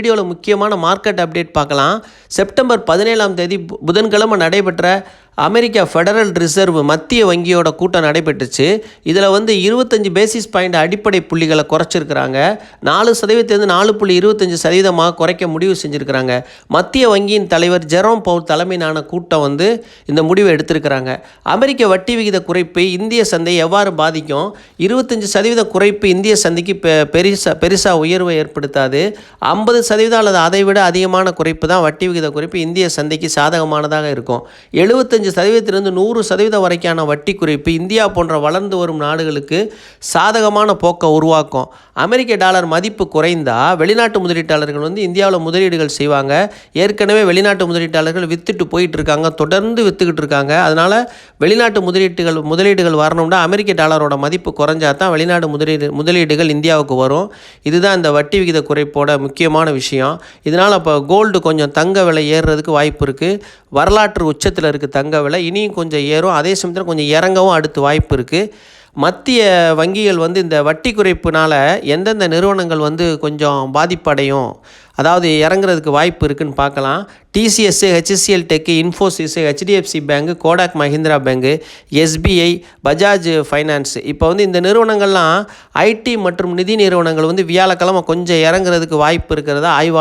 வீடியோவில் முக்கியமான market update பார்க்கலாம். செப்டம்பர் பதினேழாம் தேதி புதன்கிழமை நடைபெற்ற அமெரிக்கா ஃபெடரல் ரிசர்வ் மத்திய வங்கியோட கூட்டம் நடைபெற்றுச்சு. இதில் வந்து இருபத்தஞ்சி பேசிஸ் பாயிண்ட் அடிப்படை புள்ளிகளை குறைச்சிருக்கிறாங்க. நாலு சதவீதத்திலேருந்து நாலு புள்ளி இருபத்தஞ்சி சதவீதமாக குறைக்க முடிவு செஞ்சுருக்கிறாங்க. மத்திய வங்கியின் தலைவர் ஜெரோம் பவுல் தலைமையிலான கூட்டம் வந்து இந்த முடிவை எடுத்திருக்கிறாங்க. அமெரிக்க வட்டி விகித குறைப்பு இந்திய சந்தையை எவ்வாறு பாதிக்கும்? இருபத்தஞ்சி சதவீத குறைப்பு இந்திய சந்தைக்கு பெ பெருசாக பெருசாக உயர்வை ஏற்படுத்தாது. ஐம்பது சதவீதம் அல்லது அதை விட அதிகமான குறைப்பு தான் வட்டி விகித குறைப்பு இந்திய சந்தைக்கு சாதகமானதாக இருக்கும். எழுபத்தஞ்சு சதவீதத்திலிருந்து நூறு சதவீதம் வரைக்கான வட்டி குறைப்பு இந்தியா போன்ற வளர்ந்து வரும் நாடுகளுக்கு சாதகமான போக்கை உருவாக்கும். அமெரிக்க டாலர் மதிப்பு குறைந்தால் வெளிநாட்டு முதலீட்டாளர்கள் வந்து இந்தியாவில் முதலீடுகள் செய்வாங்க. ஏற்கனவே வெளிநாட்டு முதலீட்டாளர்கள் வித்துட்டு போயிட்டு இருக்காங்க தொடர்ந்து வித்துக்கிட்டு இருக்காங்க. அதனால் வெளிநாட்டு முதலீட்டுகள் முதலீடுகள் வரணும்னா அமெரிக்க டாலரோட மதிப்பு குறைஞ்சா தான் வெளிநாடு முதலீடு முதலீடுகள் இந்தியாவுக்கு வரும். இதுதான் இந்த வட்டி விகித குறைப்போட முக்கியமான விஷயம். இதனால் இப்போ கோல்டு கொஞ்சம் தங்க விலை ஏறுறதுக்கு வாய்ப்பு இருக்குது வரலாற்று உச்சத்தில் இருக்குது தங்க விலை இனியும் கொஞ்சம் ஏறும். அதே சமயத்தில் கொஞ்சம் இறங்கவும் அடுத்து வாய்ப்பு இருக்குது மத்திய வங்கிகள் வந்து இந்த வட்டி குறைப்புனால் எந்தெந்த நிறுவனங்கள் வந்து கொஞ்சம் பாதிப்படையும்? அதாவது இறங்குறதுக்கு வாய்ப்பு இருக்குன்னு பார்க்கலாம். TCS HCL tech Infosys HDFC bank Kotak Mahindra bank SBI Bajaj finance இப்போ வந்து இந்த நிறுவனங்கள்லாம் ஐடி மற்றும் நிதி நிறுவனங்கள் வந்து வியாழக்கிழமை கொஞ்சம் இறங்குறதுக்கு வாய்ப்பு இருக்கிறதா? ஆய்வு